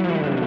ค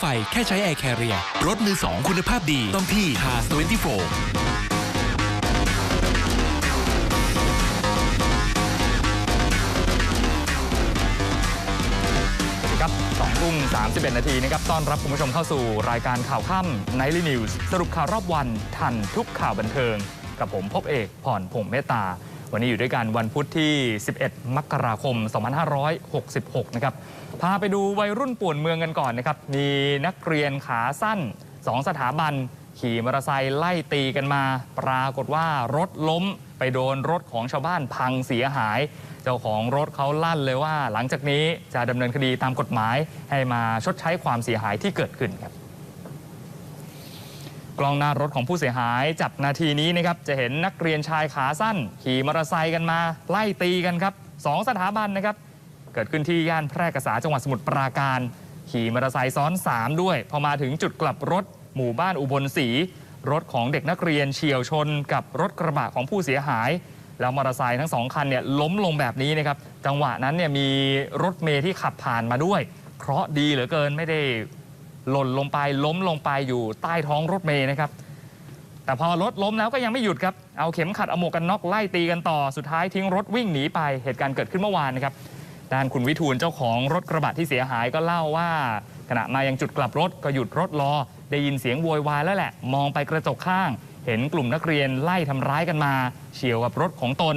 ไฟแค่ใช้ Air Carrier รถมือสองคุณภาพดีต้องที่ Cars 24สวัสดีครับ2ทุ่ม31 นาทีนะครับ ต้อนรับคุณผู้ชมเข้าสู่รายการข่าวค่ำ Nightly News สรุปข่าวรอบวันทันทุกข่าวบันเทิง กับผมพบเอก ผ่อนผงเมตตา วันนี้อยู่ด้วยกันวันพุธที่ 11 มกราคม 2566 นะครับ พาไปดูวัยรุ่นป่วนเมืองกันก่อนนะครับ มีนักเรียนขาสั้น 2 สถาบัน ขี่มอเตอร์ไซค์ไล่ตีกันมา ปรากฏว่ารถล้มไปโดนรถของชาวบ้านพังเสียหาย เจ้าของรถเขาลั่นเลยว่า หลังจากนี้จะดำเนินคดีตามกฎหมายให้มาชดใช้ความเสียหายที่เกิดขึ้นครับ กล้องหน้ารถของผู้เสียหายจับนาทีนี้นะครับจะเห็นนักเรียนชายขาสั้น ขี่มอเตอร์ไซค์กันมา ไล่ตีกันครับสองสถาบันนะครับ เกิดขึ้นที่ย่านแพร่กษาจังหวัดสมุทรปราการ ขี่มอเตอร์ไซค์ซ้อน 3 ด้วย พอมาถึงจุดกลับรถหมู่บ้านอุบลศรีรถของเด็กนักเรียนเฉียวชนกับรถกระบะของผู้เสียหาย แล้วมอเตอร์ไซค์ทั้งสองคันเนี่ยล้มลงแบบนี้นะครับจังหวะนั้นเนี่ยมีรถเมย์ที่ขับผ่านมาด้วยเคราะห์ดีเหลือเกินไม่ได้ หล่นลงไปล้มลงไปอยู่ใต้ท้องรถเมย์นะครับ แต่พอรถล้มแล้วก็ยังไม่หยุดครับเอาเข็มขัดเอาหมวกกันน็อกไล่ตีกันต่อสุดท้ายทิ้งรถวิ่งหนีไปเหตุการณ์เกิดขึ้นเมื่อวานนะครับด้านคุณวิทูลเจ้าของรถกระบะที่เสียหายก็เล่าว่า ขณะมายังจุดกลับรถก็หยุดรถรอ ได้ยินเสียงโวยวายแล้วแหละ มองไปกระจกข้าง เห็นกลุ่มนักเรียนไล่ทำร้ายกันมา เฉียวกับรถของตน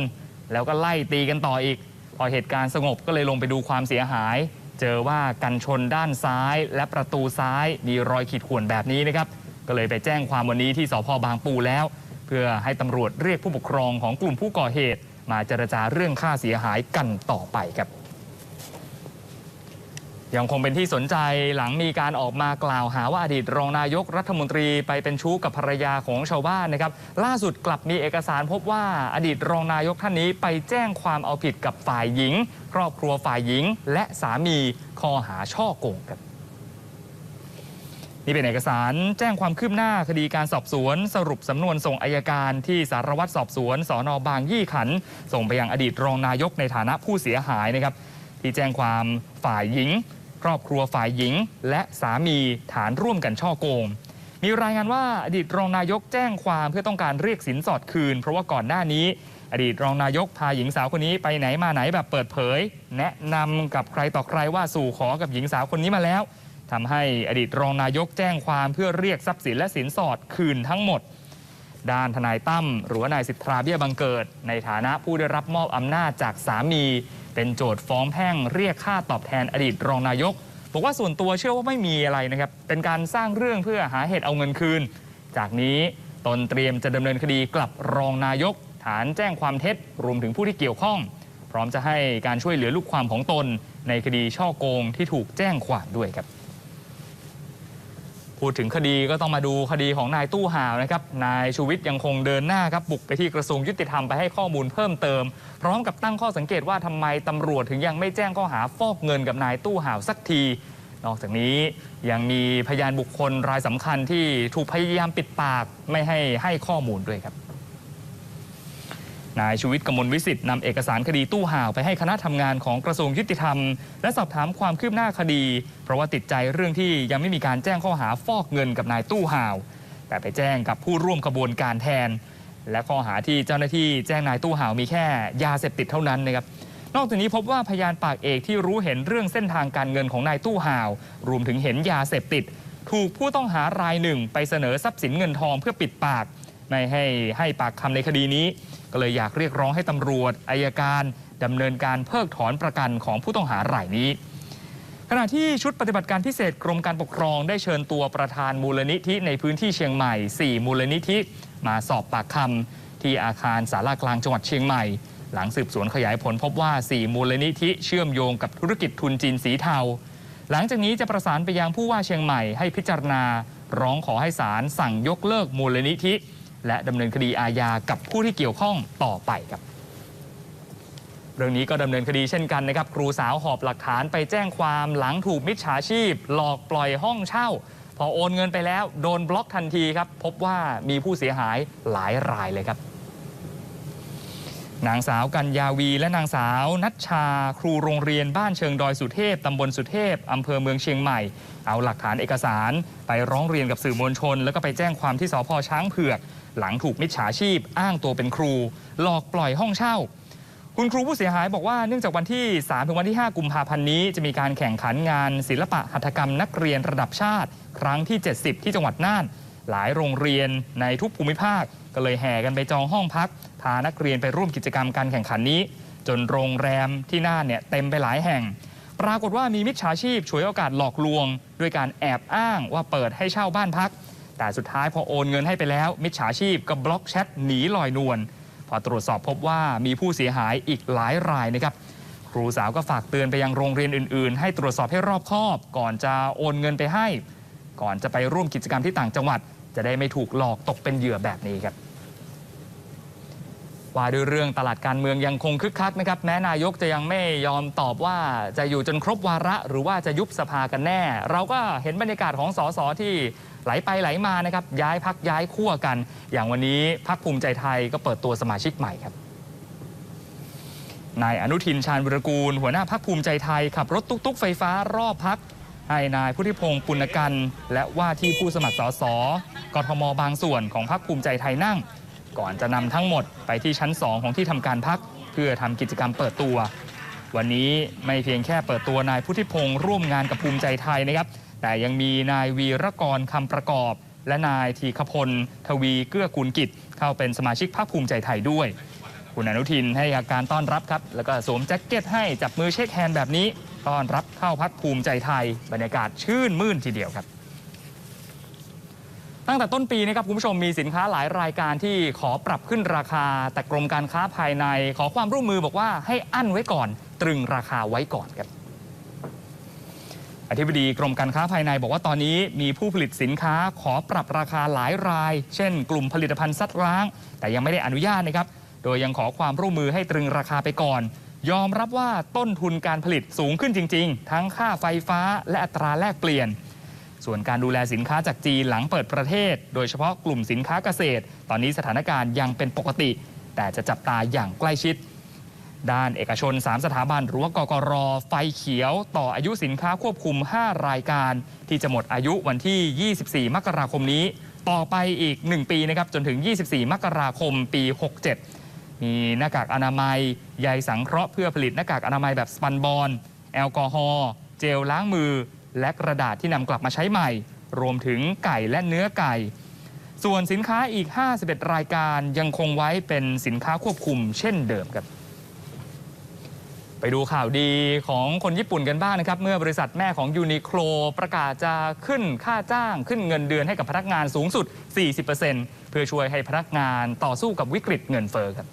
แล้วก็ไล่ตีกันต่ออีก พอเหตุการณ์สงบก็เลยลงไปดูความเสียหาย เจอว่ากันชนด้านซ้าย และประตูซ้ายมีรอยขีดข่วนแบบนี้นะครับ ก็เลยไปแจ้งความวันนี้ที่สพบางปูแล้ว เพื่อให้ตำรวจเรียกผู้ปกครองของกลุ่มผู้ก่อเหตุ มาเจรจาเรื่องค่าเสียหายกันต่อไปครับ ยังคงเป็นที่สนใจหลังมีการออกมากล่าวหาว่าอดีตรองนายกรัฐมนตรีไปเป็นชู้กับภรรยาของชาวบ้านนะครับ ล่าสุดกลับมีเอกสารพบว่าอดีตรองนายกท่านนี้ไปแจ้งความเอาผิดกับฝ่ายหญิง ครอบครัวฝ่ายหญิง และสามีข้อหาช่อโกงครับนี่เป็นเอกสารแจ้งความคืบหน้าคดีการสอบสวน สรุปสำนวนส่งอายการที่สารวัตรสอบสวนสอนอบางยี่ขัน ส่งไปยังอดีตรองนายกในฐานะผู้เสียหายนะครับที่แจ้งความฝ่ายหญิง รอบครัวฝ่ายหญิง และสามีฐานร่วมกันช่อโกง มีรายงานว่าอดีตรองนายกแจ้งความเพื่อต้องการเรียกสินสอดคืน เพราะว่าก่อนหน้านี้ อดีตรองนายกพาหญิงสาวคนนี้ไปไหนมาไหนแบบเปิดเผย แนะนำกับใครต่อใครว่าสู่ขอกับหญิงสาวคนนี้มาแล้วทำให้อดีตรองนายกแจ้งความเพื่อเรียกทรัพย์สินและสินสอดคืนทั้งหมดด้านทนายตั้มหรือว่านายสิทธาเบี้ยบังเกิด ในฐานะผู้ได้รับมอบอำนาจจากสามี เป็นโจทย์ฟ้องแพ่งเรียกค่าตอบแทนอดีตรองนายก บอกว่าส่วนตัวเชื่อว่าไม่มีอะไรนะครับ เป็นการสร้างเรื่องเพื่อหาเหตุเอาเงินคืน จากนี้ตนเตรียมจะดำเนินคดีกลับรองนายก ฐานแจ้งความเท็จรวมถึงผู้ที่เกี่ยวข้อง พร้อมจะให้การช่วยเหลือลูกความของตน ในคดีช่อโกงที่ถูกแจ้งความด้วยครับ พูดถึงคดีก็ต้องมาดูคดีของนายตู้ห่าวนะครับ นายชูวิทย์ยังคงเดินหน้าครับบุกไปที่กระทรวงยุติธรรมไปให้ข้อมูลเพิ่มเติม พร้อมกับตั้งข้อสังเกตว่าทำไมตำรวจถึงยังไม่แจ้งข้อหาฟอกเงินกับนายตู้ห่าวสักที นอกจากนี้ยังมีพยานบุคคลรายสำคัญที่ถูกพยายามปิดปากไม่ให้ให้ข้อมูลด้วยครับ นายชูวิทย์กมลวิสิทธิ์นำเอกสารคดีตู้ห่าวไปให้คณะทำงานของกระทรวงยุติธรรม และสอบถามความคืบหน้าคดี เพราะว่าติดใจเรื่องที่ยังไม่มีการแจ้งข้อหาฟอกเงินกับนายตู้ห่าว แต่ไปแจ้งกับผู้ร่วมขบวนการแทน และข้อหาที่เจ้าหน้าที่แจ้งนายตู้ห่าวมีแค่ยาเสพติดเท่านั้นนะครับนอกจากนี้พบว่าพยานปากเอกที่รู้เห็นเรื่องเส้นทางการเงินของนายตู้ห่าว รวมถึงเห็นยาเสพติด ถูกผู้ต้องหารายหนึ่ง ไปเสนอทรัพย์สินเงินทองเพื่อปิดปาก ไม่ให้ให้ปากคำในคดีนี้ ก็เลยอยากเรียกร้องให้ตำรวจอายการดำเนินการเพิกถอนประกันของผู้ต้องหารายนี้ขณะที่ชุดปฏิบัติการพิเศษกรมการปกครองได้เชิญตัวประธานมูลนิธิในพื้นที่เชียงใหม่ 4 มูลนิธิ มาสอบปากคำที่อาคารสารากลางจังหวัดเชียงใหม่ หลังสืบสวนขยายผลพบว่า 4 มูลนิธิเชื่อมโยงกับธุรกิจทุนจีนสีเทา หลังจากนี้จะประสานไปยังผู้ว่าเชียงใหม่ให้พิจารณา ร้องขอให้ศาลสั่งยกเลิกมูลนิธิ และดำเนินคดีอาญากับผู้ที่เกี่ยวข้องต่อไปครับ เรื่องนี้ก็ดำเนินคดีเช่นกันนะครับ ครูสาวหอบหลักฐานไปแจ้งความหลังถูกมิจฉาชีพ หลอกปล่อยห้องเช่า พอโอนเงินไปแล้วโดนบล็อกทันทีครับ พบว่ามีผู้เสียหายหลายรายเลยครับนางสาวกัญญาวี และนางสาวนัชชา ครูโรงเรียนบ้านเชิงดอยสุเทพ ตำบลสุเทพ อำเภอเมืองเชียงใหม่ เอาหลักฐานเอกสาร ไปร้องเรียนกับสื่อมวลชน แล้วก็ไปแจ้งความที่สพช้างเผือก หลังถูกมิจฉาชีพ อ้างตัวเป็นครู หลอกปล่อยห้องเช่า คุณครูผู้เสียหายบอกว่าเนื่องจากวันที่ 3 ถึงวันที่ 5 กุมภาพันธ์นี้ จะมีการแข่งขันงานศิลปะหัตถกรรมนักเรียนระดับชาติ ครั้งที่ 70 ที่จังหวัดน่าน หลายโรงเรียนในทุกภูมิภาค ก็เลยแห่กันไปจองห้องพัก พานักเรียนไปร่วมกิจกรรมการแข่งขันนี้ จนโรงแรมที่น่านเนี่ยเต็มไปหลายแห่งปรากฏว่ามีมิจฉาชีพฉวยโอกาสหลอกลวง ด้วยการแอบอ้างว่าเปิดให้เช่าบ้านพัก แต่สุดท้ายพอโอนเงินให้ไปแล้ว มิจฉาชีพก็บล็อกแชทหนีลอยนวลพอตรวจสอบพบว่ามีผู้เสียหายอีกหลายรายนะครับ ครูสาวก็ฝากเตือนไปยังโรงเรียนอื่นๆ ให้ตรวจสอบให้รอบคอบ ก่อนจะโอนเงินไปให้ ก่อนจะไปร่วมกิจกรรมที่ต่างจังหวัด จะได้ไม่ถูกหลอกตกเป็นเหยื่อแบบนี้ครับว่าด้วยเรื่องตลาดการเมืองยังคงคึกคักนะครับแม้นายกจะยังไม่ยอมตอบว่าจะอยู่จนครบวาระ หรือว่าจะยุบสภากันแน่ เราก็เห็นบรรยากาศของสสที่ ไหลไปไหลมานะครับย้ายพักย้ายขั้วกัน อย่างวันนี้พักภูมิใจไทยก็เปิดตัวสมาชิกใหม่ครับนายอนุทินชาญวิรกูล หัวหน้าพักภูมิใจไทยขับรถตุ๊กๆไฟฟ้ารอบพักให้นายพุทธิพงศ์ปุณกัน และว่าที่ผู้สมัครสสกทมบางส่วนของพักภูมิใจไทยนั่ง ก่อนจะนำทั้งหมดไปที่ชั้น 2 ของที่ทำการพักเพื่อทำกิจกรรมเปิดตัว วันนี้ไม่เพียงแค่เปิดตัวนายพุทธิพงศ์ร่วมงานกับภูมิใจไทยนะครับ แต่ยังมีนายวีรกรคำประกอบ และนายทีคพล ทวีเกื้อกูลกิจ เข้าเป็นสมาชิกพรรคภูมิใจไทยด้วย คุณอนุทินให้อาการต้อนรับครับ แล้วก็สวมแจ็คเก็ตให้จับมือเช็คแฮนด์แบบนี้ต้อนรับเข้าพักภูมิใจไทย บรรยากาศชื่นมื่นทีเดียวครับตั้งแต่ต้นปีนะครับคุณผู้ชมมีสินค้าหลายรายการที่ขอปรับขึ้นราคา แต่กรมการค้าภายในขอความร่วมมือบอกว่าให้อั้นไว้ก่อน ตรึงราคาไว้ก่อนครับ อธิบดีกรมการค้าภายในบอกว่าตอนนี้มีผู้ผลิตสินค้าขอปรับราคาหลายราย เช่น กลุ่มผลิตภัณฑ์ซัดร้าง แต่ยังไม่ได้อนุญาตนะครับ โดยยังขอความร่วมมือให้ตรึงราคาไปก่อน ยอมรับว่าต้นทุนการผลิตสูงขึ้นจริง ๆ ทั้งค่าไฟฟ้าและอัตราแลกเปลี่ยน ส่วนการดูแลสินค้าจากจีนหลังเปิดประเทศ โดยเฉพาะกลุ่มสินค้าเกษตร ตอนนี้สถานการณ์ยังเป็นปกติ แต่จะจับตาอย่างใกล้ชิด ด้านเอกชน 3 สถาบันหรือว่ากกรไฟเขียวต่ออายุสินค้าควบคุม 5 รายการ ที่จะหมดอายุวันที่ 24 มกราคมนี้ ต่อไปอีก 1 ปีนะครับจนถึง 24 มกราคมปี 67 มีหน้ากากอนามัยใยสังเคราะห์เพื่อผลิตหน้ากากอนามัยแบบสปันบอลแอลกอฮอล์เจลล้างมือ และกระดาษที่นำกลับมาใช้ใหม่ รวมถึงไก่และเนื้อไก่ส่วนสินค้าอีก 51 รายการยังคงไว้เป็นสินค้าควบคุมเช่นเดิมครับ ไปดูข่าวดีของคนญี่ปุ่นกันบ้างนะครับ เมื่อบริษัทแม่ของยูนิโคลประกาศจะขึ้นค่าจ้างขึ้นเงินเดือนให้กับพนักงานสูงสุด 40%เพื่อช่วยให้พนักงานต่อสู้กับวิกฤตเงินเฟ้อครับ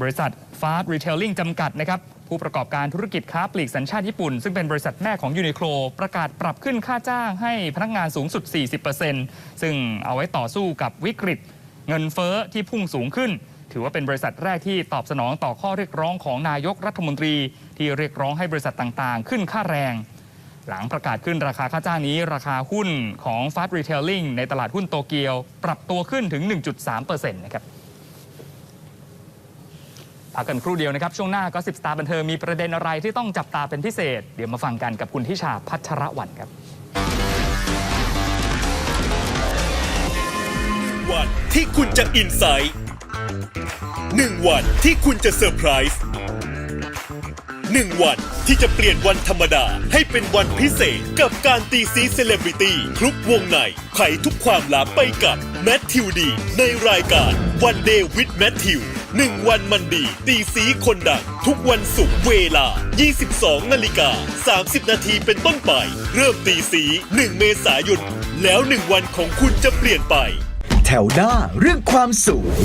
บริษัท Fast Retailing จำกัดนะครับผู้ประกอบการธุรกิจค้าปลีกสัญชาติญี่ปุ่น ซึ่งเป็นบริษัทแม่ของยูนิโคลประกาศปรับขึ้นค่าจ้างให้พนักงานสูงสุด 40%ซึ่งเอาไว้ต่อสู้กับวิกฤต เงินเฟ้อที่พุ่งสูงขึ้น ถือว่าเป็นบริษัทแรกที่ตอบสนองต่อข้อเรียกร้องของนายกรัฐมนตรี ที่เรียกร้องให้บริษัทต่างๆ ขึ้นค่าแรง หลังประกาศขึ้นราคาค่าจ้างนี้ ราคาหุ้นของ Fast Retailing ในตลาดหุ้นโตเกียว ปรับตัวขึ้นถึง 1.3%นะครับพักกันครู่เดียวนะครับ ช่วงหน้าก็สิบสตาร์บันเทิงมีประเด็นอะไรที่ต้องจับตาเป็นพิเศษ เดี๋ยวมาฟังกันกับคุณทิชาพัชรวรรณครับวันที่คุณจะอินไซต์ หนึ่งวันที่คุณจะเซอร์ไพรส์หนึ่งวันที่จะเปลี่ยนวันธรรมดาให้เป็นวันพิเศษกับการตีซีเซเลบริตี้คลุกวงในไขทุกความลับไปกับแมทธิวดี ในรายการวันเดย์วิดแมทธิวหนึ่งวันมันดี ตีสีคนดัง ทุกวันศุกร์เวลา 22 นาฬิกา 30 นาทีเป็นต้นไป เริ่มตีสี 1 เมษายน แล้วหนึ่งวันของคุณจะเปลี่ยนไป แถวหน้าเรื่องความสวย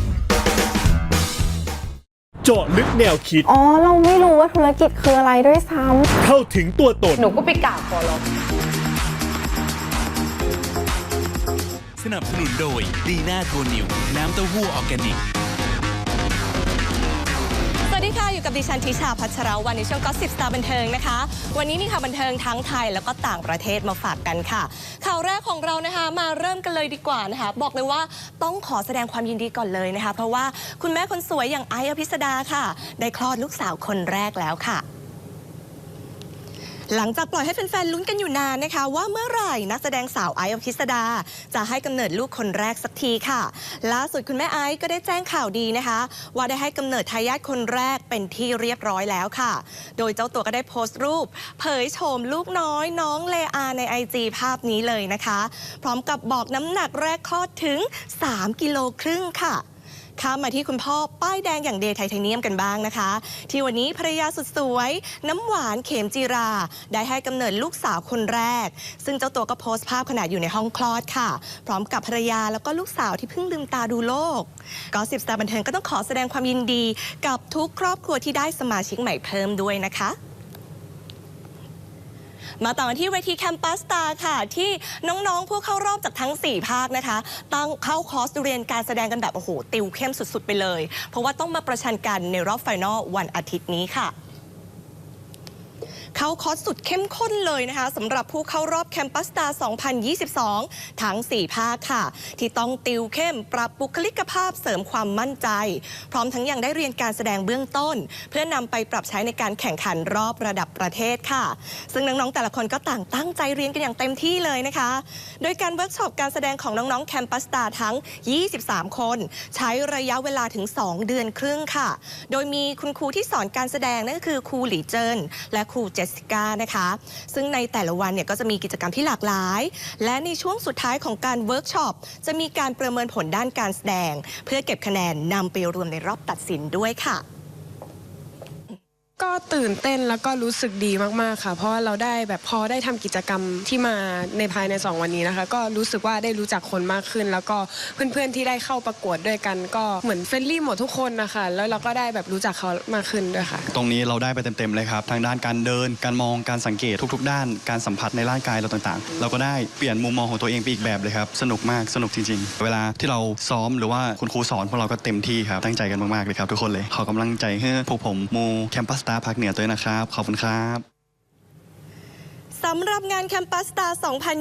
เจาะลึกแนวคิด อ๋อ เราไม่รู้ว่าธุรกิจคืออะไรด้วยซ้ำเข้าถึงตัวตน หนูก็ไปกราบขอร้อง สนับสนุนโดยดีน่าโทนิว น้ำเต้าหู้ออร์แกนิก สวัสดีค่ะ อยู่กับดิฉันทิชาพัชรวันในช่วงก็สิบสตาร์บันเทิงนะคะ วันนี้มีข่าวบันเทิงทั้งไทยแล้วก็ต่างประเทศมาฝากกันค่ะ ข่าวแรกของเรานะคะมาเริ่มกันเลยดีกว่านะคะ บอกเลยว่าต้องขอแสดงความยินดีก่อนเลยนะคะ เพราะว่าคุณแม่คนสวยอย่างไอซ์อภิสดาค่ะ ได้คลอดลูกสาวคนแรกแล้วค่ะ หลังจากปล่อยให้แฟนๆลุ้นกันอยู่นานนะคะ ว่าเมื่อไหร่นักแสดงสาวไอซ์อภิสดา จะให้กำเนิดลูกคนแรกสักทีค่ะ ล่าสุดคุณแม่ไอซ์ก็ได้แจ้งข่าวดีนะคะ ว่าได้ให้กำเนิดทายาทคนแรกเป็นที่เรียบร้อยแล้วค่ะ โดยเจ้าตัวก็ได้โพสต์รูป เผยโฉมลูกน้อยน้องเลอาในไอจีภาพนี้เลยนะคะ พร้อมกับบอกน้ำหนักแรกคลอดถึง 3 กิโลครึ่งค่ะ ข้ามมาที่คุณพ่อป้ายแดงอย่างเดย์ไทเทเนียมกันบ้างนะคะ ที่วันนี้ภรรยาสุดสวย น้ำหวานเขมจีรา ได้ให้กำเนิดลูกสาวคนแรก ซึ่งเจ้าตัวก็โพสต์ภาพขณะอยู่ในห้องคลอดค่ะ พร้อมกับภรรยาแล้วก็ลูกสาวที่เพิ่งลืมตาดูโลกก็สิบสตาร์บันเทิงก็ต้องขอแสดงความยินดี กับทุกครอบครัวที่ได้สมาชิกใหม่เพิ่มด้วยนะคะ มาต่อกันที่เวทีแคมปัสตาค่ะ ที่น้องๆ ผู้เข้ารอบจากทั้ง 4 ภาคนะคะ ตั้งเข้าคอร์สเรียนการแสดงกันแบบ โอ้โห ติวเข้มสุดๆ ไปเลย เพราะว่าต้องมาประชันกันในรอบไฟนอลวันอาทิตย์นี้ค่ะเข้าคอร์สสุดเข้มข้นเลยนะคะสำหรับผู้เข้ารอบแคมปัสตา2022 ทั้ง 4 ภาคค่ะ ที่ต้องติวเข้มปรับบุคลิกภาพเสริมความมั่นใจ พร้อมทั้งยังได้เรียนการแสดงเบื้องต้น เพื่อนำไปปรับใช้ในการแข่งขันรอบระดับประเทศค่ะ ซึ่งน้องๆแต่ละคนก็ต่างตั้งใจเรียนกันอย่างเต็มที่เลยนะคะ โดยการเวิร์กช็อปการแสดงของน้องๆแคมปัสตาทั้ง 23 คน ใช้ระยะเวลาถึง 2 เดือนครึ่งค่ะ โดยมีคุณครูที่สอนการแสดงนั่นก็คือครูหลีเจินและครูเจจสิก้านะคะ ซึ่งในแต่ละวันเนี่ยก็จะมีกิจกรรมที่หลากหลาย และในช่วงสุดท้ายของการเวิร์กช็อปจะมีการประเมินผลด้านการแสดง เพื่อเก็บคะแนนนำไปรวมในรอบตัดสินด้วยค่ะ ก็ตื่นเต้นแล้วก็รู้สึกดีมากๆค่ะ เพราะว่าเราได้แบบพอได้ทำกิจกรรมที่มาในภายใน 2 วันนี้นะคะ ก็รู้สึกว่าได้รู้จักคนมากขึ้น แล้วก็เพื่อนๆที่ได้เข้าประกวดด้วยกัน ก็เหมือนเฟรนลี่หมดทุกคนนะคะแล้วเราก็ได้แบบรู้จักเขามากขึ้นด้วยค่ะ ตรงนี้เราได้ไปเต็มๆเลยครับ ทางด้านการเดิน การมองการสังเกตทุก ๆ ด้าน การสัมผัสในร่างกายเราต่างๆ เราก็ได้เปลี่ยนมุมมองของตัวเองไปอีกแบบเลยครับสนุกมากสนุกจริง ๆ เวลาที่เราซ้อมหรือว่าคุณครูสอนพวกเราก็เต็มที่ครับตั้งใจกันมากๆเลยครับทุกคนเลยขอกำลังใจให้พวกผมมูแคมปัสตาภาคเหนือด้วยนะครับ ขอบคุณครับสำหรับงานแคมปัสตา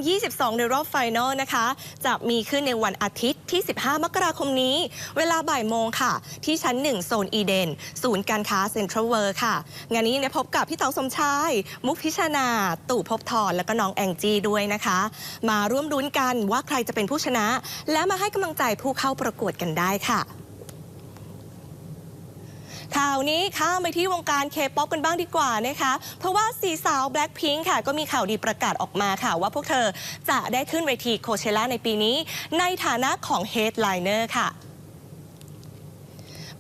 2022 ในรอบไฟนอลนะคะ จะมีขึ้นในวันอาทิตย์ที่ 15 มกราคมนี้ เวลาบ่ายโมงค่ะ ที่ชั้น 1 โซนอีเดน ศูนย์การค้าเซ็นทรัลเวิร์ค่ะ งานนี้ได้พบกับพี่เต๋าสมชาย มุกพิชนา ตู่ภพบทรและก็น้องแองจี้ด้วยนะคะ มาร่วมรุ้นกันว่าใครจะเป็นผู้ชนะ และมาให้กำลังใจผู้เข้าประกวดกันได้ค่ะ ข่าวนี้ข้ามไปที่วงการเคป๊อปกันบ้างดีกว่านะคะ เพราะว่าสีสาวแบล็คพิงค์ค่ะ ก็มีข่าวดีประกาศออกมาค่ะ ว่าพวกเธอจะได้ขึ้นเวทีโคเชล่าในปีนี้ ในฐานะของเฮดไลเนอร์ค่ะ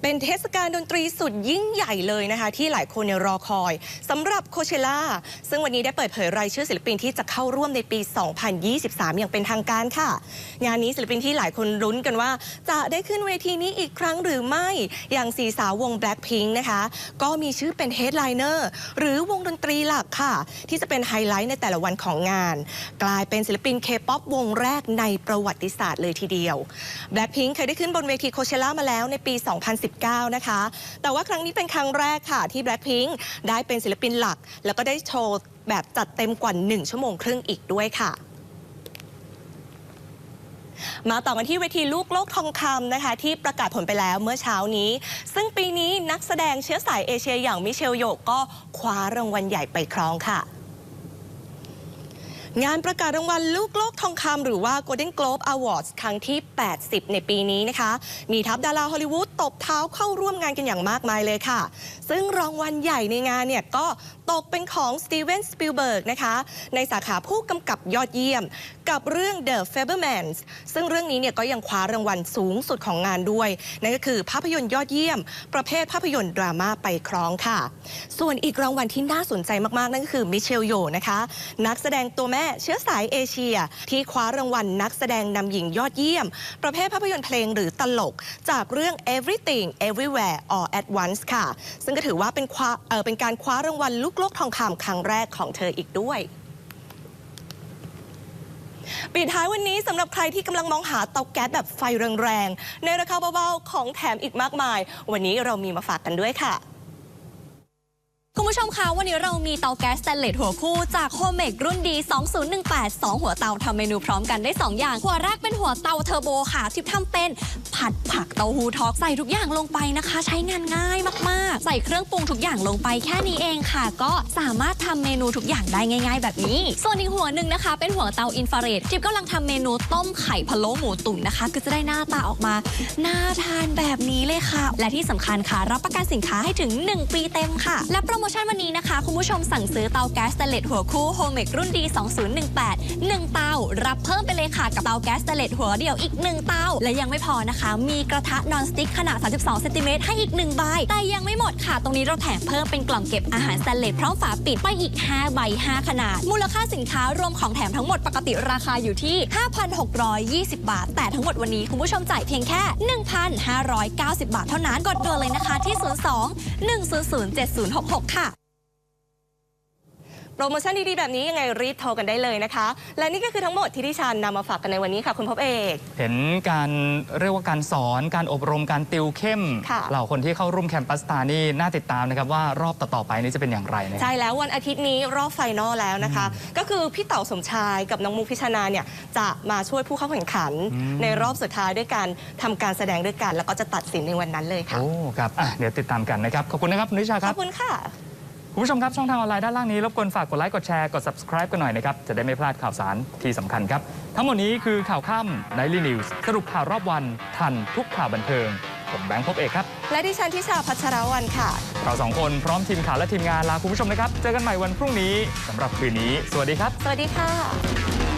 เป็นเทศกาลดนตรีสุดยิ่งใหญ่เลยนะคะ ที่หลายคนเนี่ยรอคอยสำหรับโคเชล่าซึ่งวันนี้ได้เปิดเผยรายชื่อศิลปินที่จะเข้าร่วมในปี 2023 อย่างเป็นทางการค่ะ งานนี้ศิลปินที่หลายคนรุ้นกันว่า จะได้ขึ้นเวทีนี้อีกครั้งหรือไม่อย่างสีสาววง Blackpink นะคะ ก็มีชื่อเป็น Headliner หรือวงดนตรีหลักค่ะ ที่จะเป็นไฮไลท์ในแต่ละวันของงาน กลายเป็นศิลปินเคป๊อปวงแรกในประวัติศาสตร์เลยทีเดียว Blackpink เคยได้ขึ้นบนเวทีโคเชล่ามาแล้วในปี 2010 -19 นะคะ แต่ว่าครั้งนี้เป็นครั้งแรกค่ะที่ Blackpink ได้เป็นศิลปินหลัก แล้วก็ได้โชว์แบบจัดเต็มกว่า 1 ชั่วโมงครึ่งอีกด้วยค่ะมาต่อกันที่เวทีลูกโลกทองคำนะคะ ที่ประกาศผลไปแล้วเมื่อเช้านี้ ซึ่งปีนี้นักแสดงเชื้อสายเอเชียอย่างมิเชลโยกก็คว้ารางวัลใหญ่ไปครองค่ะ งานประกาศรางวัลลูกโลกทองคำหรือว่า Golden Globe Awards ครั้งที่ 80 ในปีนี้นะคะ มีทัพดาราฮอลลีวูดตบเท้าเข้าร่วมงานกันอย่างมากมายเลยค่ะ ซึ่งรางวัลใหญ่ในงานเนี่ย ก็ตกเป็นของสตีเวนสปิลเบิร์กนะคะ ในสาขาผู้กำกับยอดเยี่ยม กับเรื่อง The Fablemans ซึ่งเรื่องนี้เนี่ยก็ยังคว้ารางวัลสูงสุดของงานด้วย นั่นก็คือภาพยนตร์ยอดเยี่ยม ประเภทภาพยนตร์ดราม่าไปครองค่ะ ส่วนอีกรางวัลที่น่าสนใจมากๆ นั่นก็คือมิเชลโยนะคะ นักแสดงตัวแม่ม่เชื้อสายเอเชีย ที่คว้ารางวัลนักแสดงนำหญิงยอดเยี่ยม ประเภทภาพยนตร์เพลงหรือตลก จากเรื่อง Everything Everywhere All at Once ค่ะ ซึ่งก็ถือว่าเป็นคว้าเออเป็นการคว้ารางวัลลูกโลกทองคำครั้งแรกของเธออีกด้วยปิดท้ายวันนี้สำหรับใครที่กำลังมองหาเตาแก๊สแบบไฟแรงๆ ในราคาเบาๆ ของแถมอีกมากมาย วันนี้เรามีมาฝากกันด้วยค่ะ ผู้ชมคะวันนี้เรามีเตาแก๊สสแตนเลสหัวคู่จากโฮมเมกรุ่นดี 2018 2 หัวเตาทำเมนูพร้อมกันได้ 2 อย่าง หัวแรกเป็นหัวเตาเทอร์โบค่ะ ที่ทำเป็นผัดผักเต้าหู้ทอกใส่ทุกอย่างลงไปนะคะ ใช้งานง่ายมากๆ ใส่เครื่องปรุงทุกอย่างลงไปแค่นี้เองค่ะ ก็สามารถทำเมนูทุกอย่างได้ง่าย ๆ แบบนี้ ส่วนอีกหัวหนึ่งนะคะ เป็นหัวเตาอินฟราเรดที่กำลังทำเมนูต้มไข่พะโล้หมูตุ๋นนะคะก็จะได้หน้าตาออกมาน่าทานแบบนี้เลยค่ะ และที่สำคัญค่ะ รับประกันสินค้าให้ถึง 1 ปีเต็มค่ะ และโปรโมชั่นวันนี้นะคะ คุณผู้ชมสั่งซื้อเตาแก๊สสแตนเลสหัวคู่โฮมเมกรุ่นดี 2018 1 เตา รับเพิ่มไปเลยค่ะ กับเตาแก๊สสแตนเลสหัวเดียวอีก 1 เตา และยังไม่พอนะคะ มีกระทะนอนสติ๊กขนาด 32 เซนติเมตรให้อีก 1 ใบ แต่ยังไม่หมดค่ะ ตรงนี้เราแถมเพิ่มเป็นกล่องเก็บอาหารสแตนเลสพร้อมฝาปิดไปอีก 5 ใบ 5 ขนาด มูลค่าสินค้ารวมของแถมทั้งหมดปกติราคาอยู่ที่ 5,620 บาท แต่ทั้งหมดวันนี้คุณผู้ชมจ่ายเพียงแค่ 1,590 บาทเท่านั้น กดด่วนเลยนะคะที่ 02 100 7066 ค่ะ ปรโมชั่นดีๆ แบบนี้ยังไงรีบโทรกันได้เลยนะคะ และนี่ก็คือทั้งหมดที่ดิฉันนำมาฝากกันในวันนี้ค่ะ คุณพบเอก เห็นการเรียกว่าการสอนการอบรมการติวเข้ม ค่ะเหล่าคนที่เข้าร่วมแคมปัสตานี่น่าติดตามนะครับว่ารอบต่อๆไปนี้จะเป็นอย่างไรนะ ใช่แล้ววันอาทิตย์นี้รอบไฟนอลแล้วนะคะ ก็คือพี่เต๋าสมชายกับน้องมุกพิชนาเนี่ยจะมาช่วยผู้เข้าแข่งขันในรอบสุดท้ายด้วยการทำการแสดงด้วยกัน แล้วก็จะตัดสินในวันนั้นเลยค่ะ โอ้ครับอะเดี๋ยวติดตามกันนะครับ ขอบคุณนะครับคุณนิชาคขรัอบ บคุณค่ะ คุณผู้ชมครับช่องทางออนไลน์ด้านล่างนี้รบกวนฝากกดไลค์กดแชร์กด subscribe กันหน่อยนะครับ จะได้ไม่พลาดข่าวสารที่สำคัญครับ ทั้งหมดนี้คือข่าวค่ำ Daily News สรุปข่าวรอบวัน ทันทุกข่าวบันเทิง ผมแบงค์พบเอกครับ และดิฉันทิชาพัชรวันค่ะ เราสองคนพร้อมทีมข่าวและทีมงานลาคุณผู้ชมนะครับ เจอกันใหม่วันพรุ่งนี้สำหรับคืนนี้ สวัสดีครับ สวัสดีค่ะ